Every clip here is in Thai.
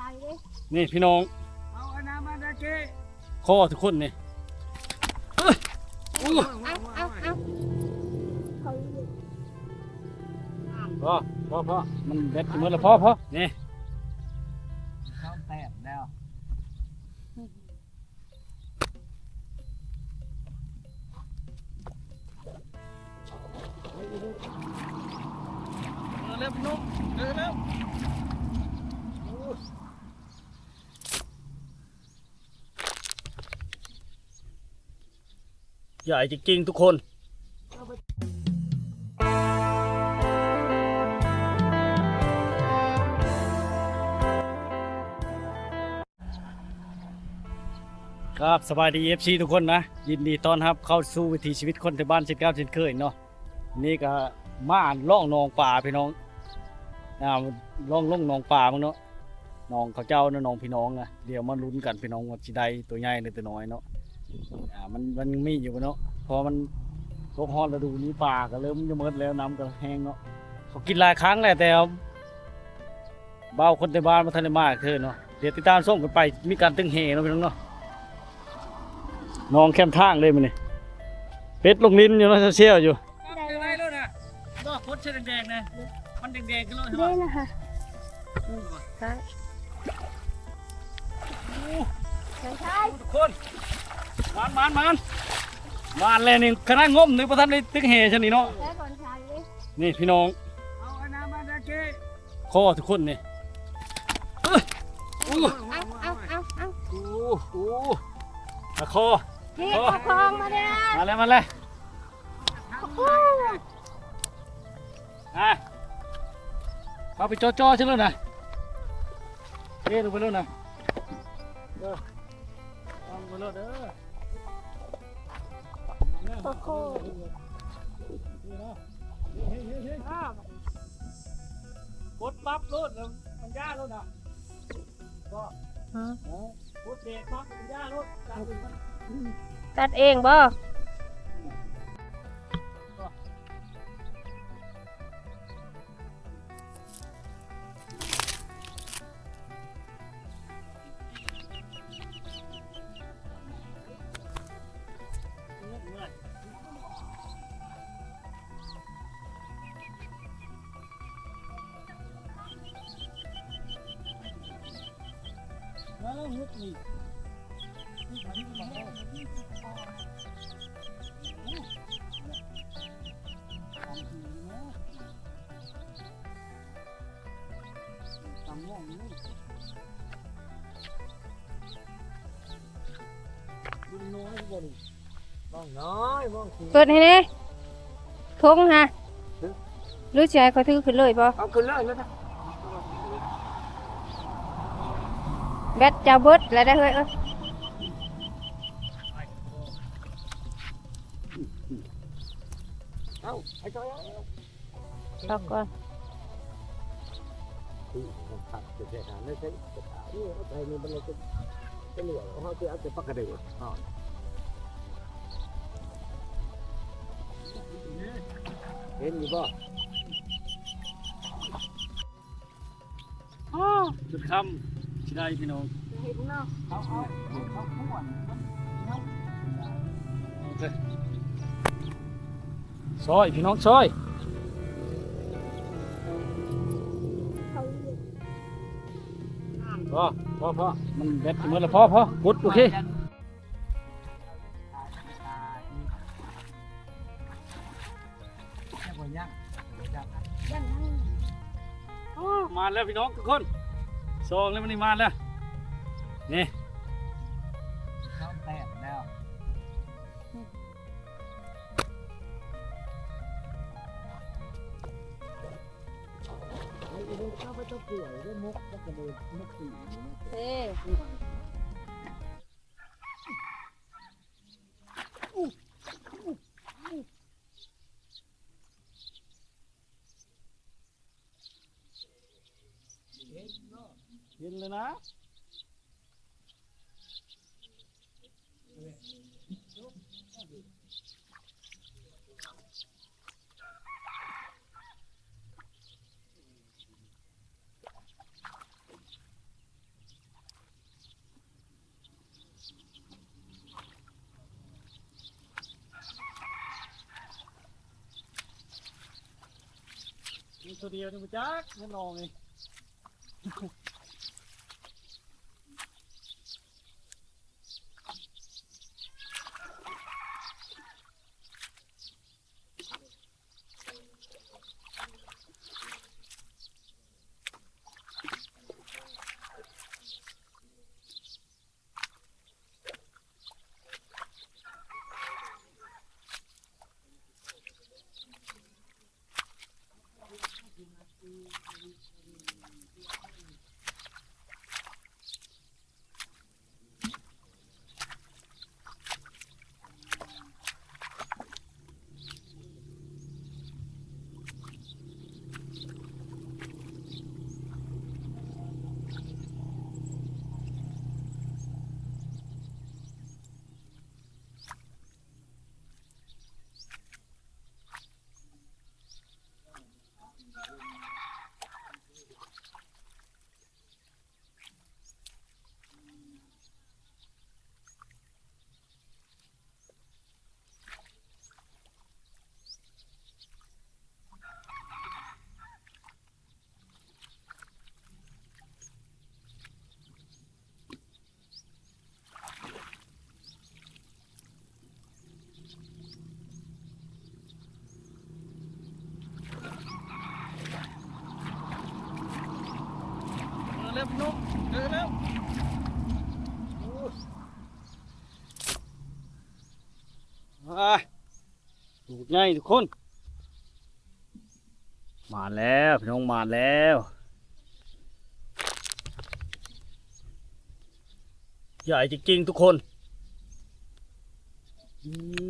ชายดินี่พี่น้องเอาอันน้ำมาตะเก้ข้อทุกคนนี่เอ้ยอู้เอาเอาเอาเขาพอพอพอมันเด็ดหมดแล้วพอพอนี่เข้าแตกแล้วเร็วพี่นุ๊กเร็วเร็ว ใหญ่จริงๆทุกคนครับสบายดีเอฟซีทุกคนนะ ยินดีต้อนรับเข้าสู่วิถีชีวิตคนในบ้านเช่นเก้าเช่นเคยเนาะนี่ก็มาอ่านล่องนองป่าพี่น้องอ่าล่องล่องนองป่ามึงเนาะน้องเขาเจ้าเนาะน้องพี่น้องนะเดี๋ยวมาลุ้นกันพี่น้องว่าสิได้ตัวใหญ่หรือตัวน้อยเนาะอ่ามันมันมีอยู่เนาะ พอมันตกฮอดฤดูนี้ป่าก็เริ่มจะหมดแล้วน้ำก็แห้งเนาะเขากินหลายครั้งแหละแต่เบาคนในบ้านมาทันได้มากคือเนาะเดี๋ยวติดตามส่งกันไปมีการตึงเฮเนาะพี่น้องเนาะน้องแคมทางเลยมันนี่เป็ดลงลิ้นอยู่เนาะเชี่ยวอยู่ได้เป็นไรแล้วแล้วนะดอกพุทธแดงๆนะมันแดงๆขึ้นแล้วใช่ไหมได้นะคะใช่ใช่ทุกคนมานมานมาน มานเลยนี่คณะงมนึกประทันได้ตึกเฮชนี่เนาะใช่ก่อนชายดินี่พี่น้องเอาอันน้ำมาตะเก้ข้อทุกคนนี่เอ้ยอู้เอาเอาเอาเอาอู้อู้ตะคอ พี่ประคองมาเนี่ยมาเลยมาเลยอะเข้าไปจ่อๆใช่แล้วนะเอ๊ะดูไปแล้วนะเออเอาไปแล้วเด้อ ประคองกดปั๊บรถมันยากรถอะก็กดเบรกปั๊บมันยากรถตัดเองบ่ เปิดให้นี่ทงฮะรู้ใจเขาถือขึ้นเลยบ่เอาขึ้นเลยแล้วนะ แบตจะเบิดแล้วได้เฮ้ยเอ้ยเอาไอ้จอยเอาตอกก่อนผักจะแค่นั้นไม่ใช่จะขายนี่เอาไปนี่มันเลยจะจะเหลือเขาจะเอาจะปักกระเดือกอ๋อเห็นอยู่ สิได้พี่น้องเห็นเนาะเอาเอาเอาขวดโอเคซอยพี่น้องซอยพ่อพ่อพ่อมันเบ็ดหมดแล้วพอพ่อพุดโอเคมาแล้วพี่น้องทุกคน ซองแล้วมันนี่มาแล้ว นี่เข้าแตกแล้วเข้าไปตัวป่วยด้วยมุกแล้วก็เลยมุกสีเอ้ เลยนะตัวเดียวนี่มันจักแน่นอนเลย เร็วเร็วมาดูดง่ายทุกคน มาแล้วพี่น้องมาแล้วใหญ่จริงๆทุกคนอืม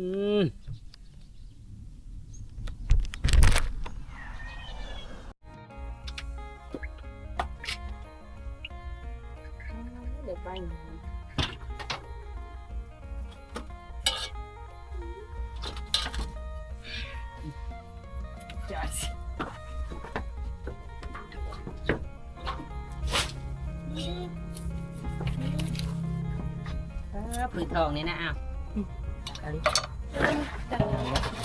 เดี๋ยวไปเออผืนทองนี่นะอ้าว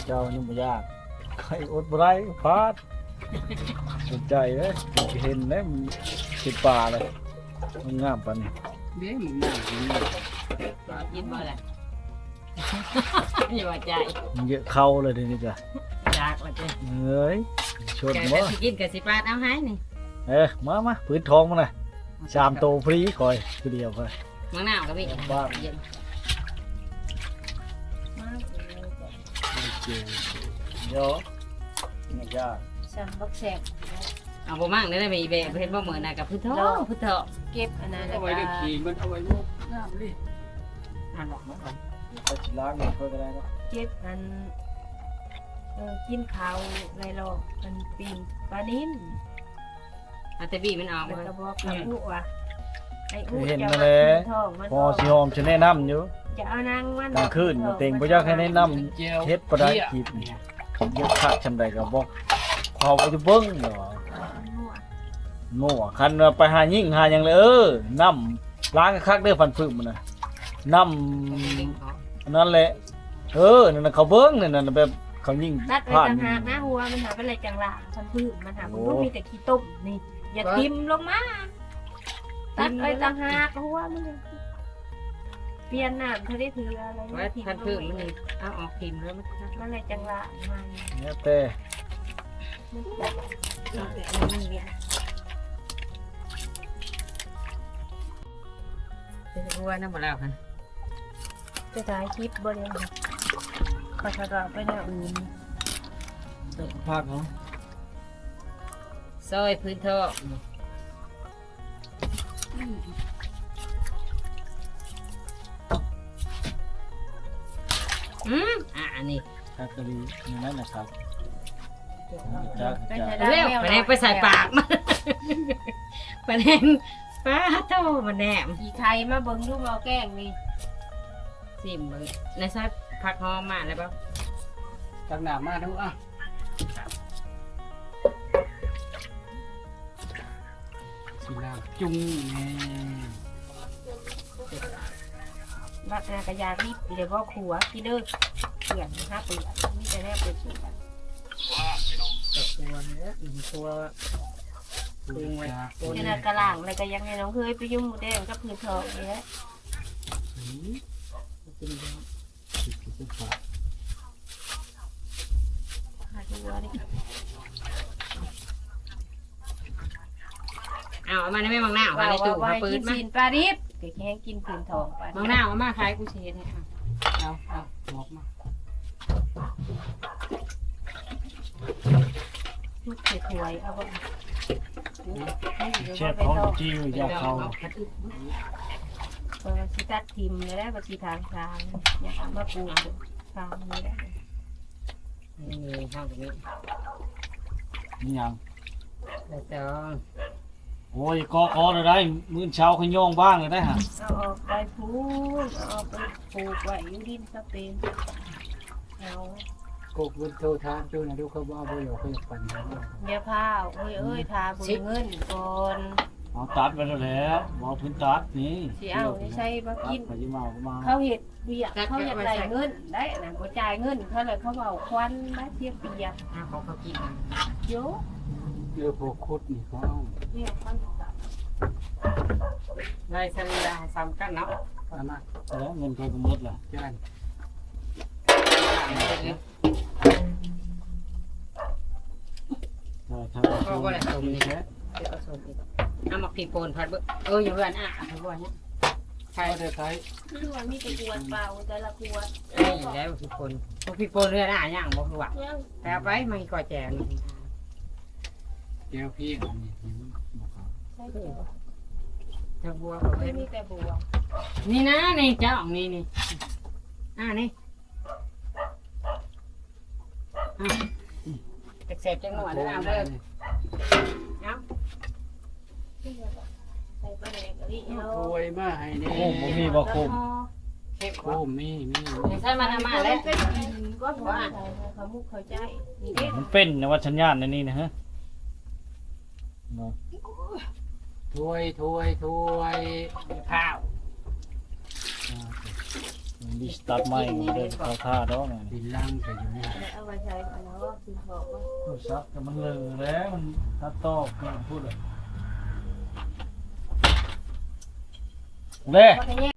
เจ้านี่บ่ยากใครอดบ่ได้พลาดสนใจเด้เห็นแล้วมันติดป่าเลยมันงามปานนี้ เบี้ยมึงน่ากินกินบ่ล่ะ อย่าว่าใจมันเยอะเข้าเลยเดี๋ยวนี้จ้ะจากว่าใจเอ้ยชนแกบ่ก็สิกินกับสิปาดเอาให้นี่เอ้ยมามาปืนทองมาหน่อยสามโตฟรีคอยคือเดียวคอย มังนาวก็มีบ้า เย็นเดี๋ยวไม่ยากสั่งบักแสบ เอาบ่มั่งได้มีแบบเห็นบ่เหมือนน่ะกับผืนทองผืนทองเก็บอันนั้นแล้วเอาไว้ก็ได้ขี่มันเอาไว้ลูกน้ำดิอ่านบอกมาก่อนไปชิล้างหน่อยเพื่อก็ได้เนาะเก็บอันเออกินข้าวไรหรอกอันปิงปลานิ้นเอาแต่บี้มันออกแล้วมาก็บอกกับอุว่าไอ้อุเห็นจะมามาแล้วทองมันพอสิหอมจะแนะนำอยู่จะเอานางมันกลางคืนเต็งบ่อยากให้แนะนำเจียวเฮ็ดบ่ได้กินเยอะคักชำใดก็บอกเขาก็จะเบิ่งเนาะ โง่คันว่าไปหายิ่งหาหยังเลยเออน้ำล้างคักๆเด้อฟันพึ่งมันน่ะน้ำอันนั้นแหละเออนั่นน่ะเขาเบิ่งนั่นน่ะแบบเขายิ่งตัดไว้ผ่านต่างหากนะหัวมันหาเป็นอะไรจังหละมันพื้นมันหามันโอ้ก็มีแต่ขี้ต้มนี่อย่าทิมลงมาตัดไว้ต่างหากหัวมันเนี่ยเปลี่ยนน้ำทะเลถืออะไรไว้พันพึ่งมันนี่เอาออกทิมแล้วมันมันอะไรจังหละมันเนี่ยแต่ จับมันเนี่ยเป็นหัวน้ำบ่แล้วค่ะจะถ่ายคลิปบริเวณขอสกไปแนวอื่นภาคเนาะซอยพื้นทองอืมอ่านี่ภาคกะลีนั่นนะครับไปใช้ได้เร็วแมวไปแนงไปใส่ปากมันไปแนง ป้าโตมันแนมอีไข่มาเบิ่งดูมาแกล้งนี่สิมเบิ่งในซอยผักหอมมาแล้วเปล่าตักน้ำมาดูอะสีน้ำจุ้งแน่บักนากระยาที่เดี๋ยวพ่อครัวพี่เด้อเปลี่ยนนะคะเปลี่ยนนี่จะได้เปลี่ยนสูตรตัวเนี่ยตัว ปรุงไว้ตัวขนี้นาดกระหล่างเลยก็ยังให้น้องเคยไปยุ่งหมูแดงกับพื้นทองนี่แหละกินแล้วหาตัวนี่เอาเอามาได้ไหมมังหน้าเอามาว่าในตู้ว่ามาว่าเปิกิดนมาซีนปลาดิบก็แค่กินพื้นทองปลามังหน้าเอามาขายกูเช็ดให้เอาเอาเอาบอกมาทุกเศษหวยเอาบ่ เชฟเขาจิ้วอยากเขาเออสิตัดทิมเลยแล้วก็สิทางทางอยากเอามาปูทางนี้แหละนี่ห้องตรงนี้นี่ยังแล้วจะโอ้ยกอกอเลยได้มื้อเช้าขย่องบ้างเลยได้ฮะเอาออกไปพูดเอาไปปลูกไว้อยู่ดินสเปนเอา กบมันโตทานตัวนะดูเขาว่าบ่อยากเขาอยากปั่นเขาเดี๋ยวพาเอ้ยเอ้ยทาบุญเงินก่อนเอาตัดไปแล้วแหล้วเอาพื้นตัดนี่สิเอานี่ใช้มาตักิดนไปยิมาก็มาเขาเห็ดเบียกเขาอยากได้เงินได้นะก็จ่ายเงินเขาเลยเขาเอาควันมาเทียบเปียกเอาเขาเขากินโยเรือพวกคุดนี่เขาเอาเนี่ยควันต่างได้สลีดาซ้ำกันเนาะอันนั้นแล้วเงินใครก็หมดล่ะจาน ใช่ ครับก็ว่าอะไรตรงนี้เดี๋ยวเอาส่งอีกเอามาผีโปนพัดเบิ้เอออย่าเพื่อนอะทุกวันเนี้ยใครเขาได้ใช้คือว่ามีแต่ขวดเปล่าแต่ละขวดไอ้แล้วผีโปนพวกผีโปนเรืออะย่างบอกคือว่ายังแต่เอาไปไม่ก่อแจงแก้วพี่อันนี้บอกเขาใช่เปล่าจะบัวไม่มีแต่บัวนี่นะนี่เจ้าของนี่นี่อ่านี่จะเสพจังหวะแล้วเอาเลย ใส่ปลาแดงกะลิเอาถ้วยมาให้นี่โค้งบ่มีบ่โค้งเข็มโคมมีมีใช่มาทำมาแล้วเป็นกินก็ว่าเขามุกเขาใจนี่เด็มันเป็นนะว่าชัญญาณในนี่นะฮะเนาะถ้วยถ้วยถ้วยข้าวมัน ดิสตัดใหม่มันเดินเข้าท่าดอกมันดินล่างใส่อยู่นี่เอามาใช้กันแล้วก็คือบอกว่าโทรศัพท์ก็มันเลอะแล้วมันตัดต่อคือพูดอะเด้ เพราะแค่